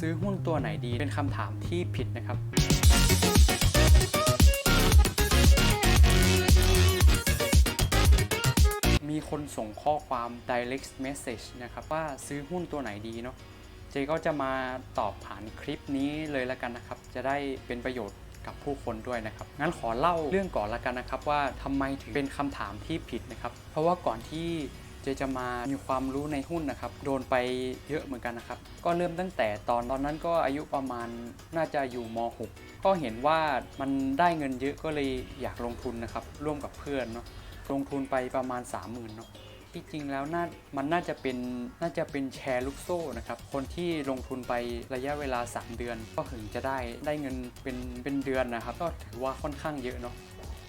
ซื้อหุ้นตัวไหนดี เป็นคำถามที่ผิดนะครับมีคนส่งข้อความ direct message นะครับ ว่าซื้อหุ้นตัวไหนดีเนาะ เจก็จะมาตอบผ่านคลิปนี้เลยละกันนะครับ จะได้เป็นประโยชน์กับผู้คนด้วยนะครับ งั้นขอเล่าเรื่องก่อนละกันนะครับว่าทำไมถึงเป็นคำถามที่ผิดนะครับ เพราะว่าก่อนที่ เจจะมามีความรู้ในหุ้นนะครับ โดนไปเยอะเหมือนกันนะครับ ก็เริ่มตั้งแต่ตอนตอนนั้นก็อายุประมาณน่าจะอยู่ม .6 ก็เห็นว่ามันได้เงินเยอะก็เลยอยากลงทุนนะครับ ร่วมกับเพื่อนเนาะลงทุนไปประมาณ 30,000เนาะที่จริงแล้วน่ามันน่าจะเป็นน่าจะเป็นแชร์ลูกโซ่นะครับ คนที่ลงทุนไประยะเวลา 3 เดือน ก็ถึงจะได้ได้เงินเป็นเป็นเดือนนะครับ ก็ถือว่าค่อนข้างเยอะเนาะ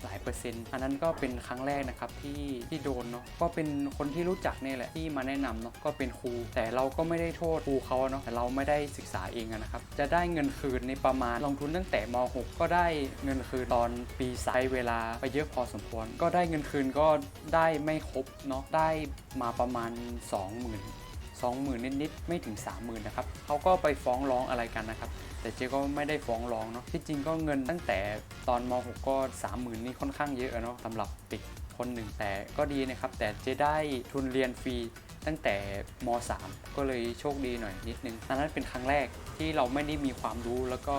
หลายเปอร์เซ็นต์ อันนั้นก็เป็นครั้งแรกนะครับที่ที่โดนเนาะก็เป็นคนที่รู้จักเนี่ยแหละที่มาแนะนำเนาะก็เป็นครู แต่เราก็ไม่ได้โทษครูเขาเนาะแต่เราไม่ได้ศึกษาเองนะครับจะได้เงินคืนในประมาณลงทุนตั้งแต่ม .6 ก็ได้เงินคืนตอนปีไซเวลาไปเยอะพอสมควร ก็ได้เงินคืนก็ได้ไม่ครบเนาะได้มาประมาณ 20,000 20,000 นิดๆไม่ถึง 30,000นะครับเขาก็ไปฟ้องร้องอะไรกันนะครับ แต่เจ๊ก็ไม่ได้ฟ้องร้องเนาะที่จริงก็เงินตั้งแต่ตอนม .6 ก็ 30,000 นี่ค่อนข้างเยอะเนาะสำหรับเด็กคนหนึ่งแต่ก็ดีนะครับ แต่เจ๊ได้ทุนเรียนฟรีตั้งแต่ม .3 ก็เลยโชคดีหน่อยนิดนึงอันนั้นเป็นครั้งแรกที่เราไม่ได้มีความรู้แล้วก็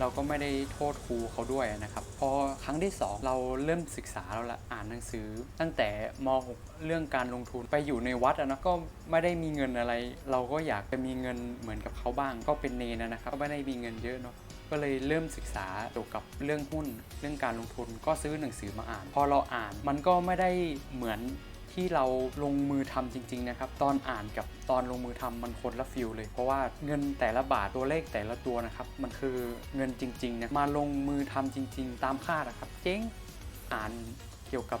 เราก็ไม่ได้โทษครูเขาด้วยนะครับ พอครั้งที่ 2 เราเริ่มศึกษาแล้วละอ่านหนังสือ ตั้งแต่ม .6 เรื่องการลงทุนไปอยู่ในวัดอะนะก็ไม่ได้มีเงินอะไร เราก็อยากจะมีเงินเหมือนกับเขาบ้าง ก็เป็นเนนนะครับก็ไม่ได้มีเงินเยอะเนาะก็เลยเริ่มศึกษาเกี่ยวกับเรื่องหุ้น เรื่องการลงทุนก็ซื้อหนังสือมาอ่าน พอเราอ่านมันก็ไม่ได้เหมือน ที่เราลงมือทำจริง ๆ นะครับ ตอนอ่านกับตอนลงมือทำมันคนละฟิลเลย เพราะว่าเงินแต่ละบาทตัวเลขแต่ละตัวนะครับ มันคือเงินจริงๆนะมาลงมือทำจริง ๆ ตามคาดนะครับ เจ๊งอ่านเกี่ยวกับ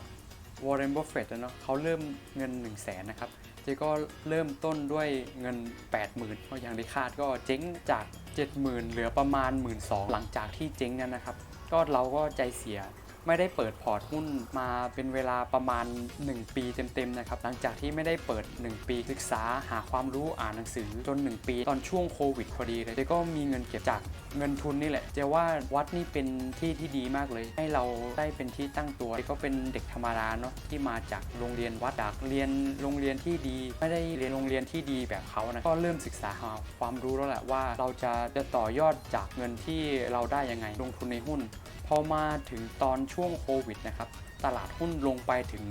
วอร์เรนบัฟเฟตต์เนาะเขาเริ่มเงิน 1 0 0 0 0แสนนะครับเจ๊ก็เริ่มต้นด้วยเงิน 80,000เพราะอย่างที่คาดก็เจ๊งจาก 70,000 เหลือประมาณ 1 2ื่นหลังจากที่เจ๊งนั้นนะครับ ก็เราก็ใจเสีย ไม่ได้เปิดพอร์ตหุ้นมาเป็นเวลาประมาณ 1 ปีเต็มๆนะครับหลังจากที่ไม่ได้เปิด 1 ปีศึกษาหาความรู้อ่านหนังสือจน 1 ปี ตอนช่วงโควิดพอดีเลยเจ๊ก็มีเงินเก็บจากเงินทุนนี่แหละเจ๊ว่าวัดนี่เป็นที่ที่ดีมากเลย ให้เราได้เป็นที่ตั้งตัวเจ๊ก็เป็นเด็กธรรมดาเนาะที่มาจากโรงเรียนวัดจากเรียนโรงเรียนที่ดี ไม่ได้เรียนโรงเรียนที่ดีแบบเขานะก็เริ่มศึกษาหาความรู้แล้วแหละว่าเราจะจะต่อยอดจากเงินที่เราได้ยังไงลงทุนในหุ้น พอมาถึงตอนช่วงโควิดนะครับ ตลาดหุ้นลงไปถึง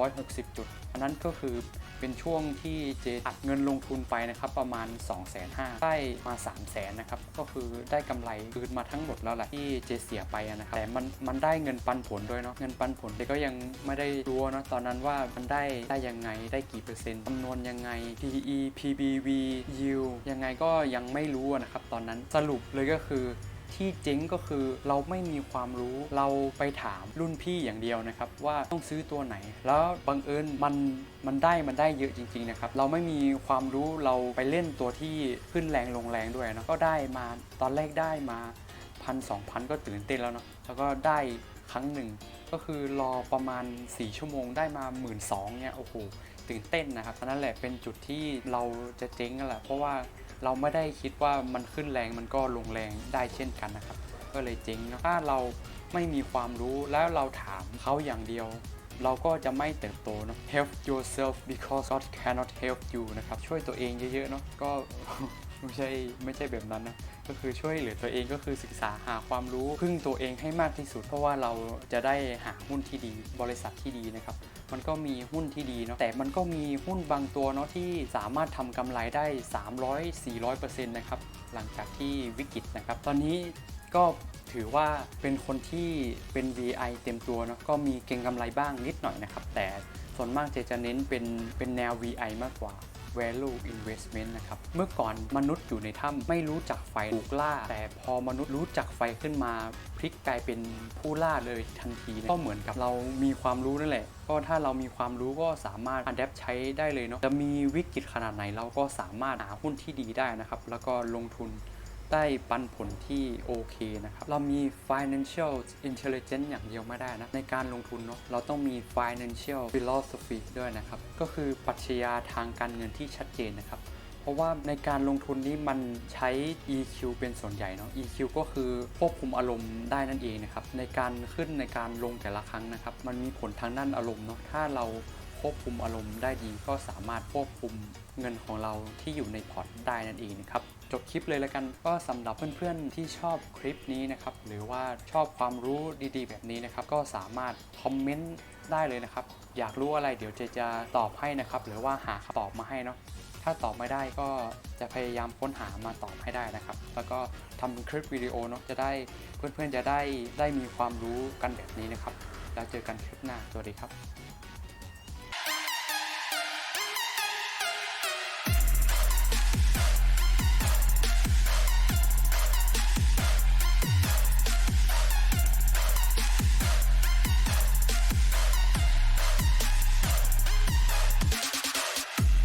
960 จุด อันนั้นก็คือเป็นช่วงที่เจอัดเงินลงทุนไปนะครับประมาณ 2 5 0 0 0ได้มา 3 0 0 0 0นนะครับ ก็คือได้กำไรคืนมาทั้งหมดแล้วแหละที่เจเสียไปนะครับ แต่มันมันได้เงินปันผลด้วยเนาะ เงินปันผลเจก็ยังไม่ได้รู้เนาะตอนนั้นว่ามันได้ได้ยังไง ได้กี่เปอร์เซ็นต์คำนวณยังไง PE PBV yield ยังไงก็ยังไม่รู้นะครับตอนนั้น สรุปเลยก็คือ ที่เจ๊งก็คือเราไม่มีความรู้เราไปถามรุ่นพี่อย่างเดียวนะครับ ว่าต้องซื้อตัวไหน แล้วบังเอิญมันมันได้มันได้เยอะจริง ๆ นะครับ เราไม่มีความรู้เราไปเล่นตัวที่ขึ้นแรงลงแรงด้วยนะก็ได้มาตอนแรกได้มาพันสองพันก็ตื่นเต้นแล้วเนาะแล้วก็ได้ครั้งหนึ่งก็คือรอประมาณ 4 ชั่วโมงได้มา 1 2ื่นเนี่ยโอ้โหตื่นเต้นนะครับนั่นแหละเป็นจุดที่เราจะเจ๊งกันแหละเพราะว่า เราไม่ได้คิดว่ามันขึ้นแรงมันก็ลงแรงได้เช่นกันนะครับ ก็เลยเจ๊งนะถ้าเราไม่มีความรู้แล้วเราถามเขาอย่างเดียว เราก็จะไม่เติบโตเนาะ help yourself because God cannot help you นะครับ ช่วยตัวเองเยอะๆเนาะก็ ไม่ใช่ไม่ใช่แบบนั้นนะก็คือช่วยเหลือตัวเองก็คือศึกษาหาความรู้พึ่งตัวเองให้มากที่สุด เพราะว่าเราจะได้หาหุ้นที่ดี บริษัทที่ดีนะครับ มันก็มีหุ้นที่ดีเนาะแต่มันก็มีหุ้นบางตัวเนาะที่สามารถทำกำไรได้ 300-400%นะครับหลังจากที่วิกฤตนะครับ ตอนนี้ก็ถือว่าเป็นคนที่เป็น VI เต็มตัวเนาะก็มีเก็งกำไรบ้างนิดหน่อยนะครับ แต่ส่วนมากเจจะเน้นเป็นเป็นแนว VI มากกว่า value investment นะครับ เมื่อก่อนมนุษย์อยู่ในถ้ำไม่รู้จักไฟถูกล่า แต่พอมนุษย์รู้จักไฟขึ้นมา พลิกกลายเป็นผู้ล่าเลยทันทีก็เหมือนกับเรามีความรู้นั่นแหละ ก็ถ้าเรามีความรู้ก็สามารถ adapt ใช้ได้เลยเนาะจะมีวิกฤตขนาดไหนเราก็สามารถหาหุ้นที่ดีได้นะครับ แล้วก็ลงทุน ได้ปันผลที่โอเคนะครับ เรามี financial intelligence อย่างเดียวไม่ได้นะ ในการลงทุนเนาะเราต้องมี financial philosophy ด้วยนะครับ ก็คือปรัชญาทางการเงินที่ชัดเจนนะครับเพราะราะว่าในการลงทุนนี้มันใช้ EQ เป็นส่วนใหญ่เนาะ EQ ก็คือควบคุมอารมณ์ได้นั่นเองนะครับ ในการขึ้นในการลงแต่ละครั้งนะครับ มันมีผลทางด้านอารมณ์เนาะ ถ้าเราควบคุมอารมณ์ได้ดีก็สามารถควบคุมเงินของเราที่อยู่ในพอร์ตได้นั่นเองนะครับ จบคลิปเลยแล้วกัน ก็สำหรับเพื่อนๆที่ชอบคลิปนี้นะครับ หรือว่าชอบความรู้ดีๆ แบบนี้นะครับ ก็สามารถคอมเมนต์ได้เลยนะครับ อยากรู้อะไรเดี๋ยวเจจะตอบให้นะครับ หรือว่าหาคำตอบมาให้เนาะถ้าตอบไม่ได้ก็จะพยายามค้นหามาตอบให้ได้นะครับ แล้วก็ทำคลิปวิดีโอเนาะจะได้เพื่อนๆจะได้ได้มีความรู้กันแบบนี้นะครับ แล้วเจอกันคลิปหน้าสวัสดีครับ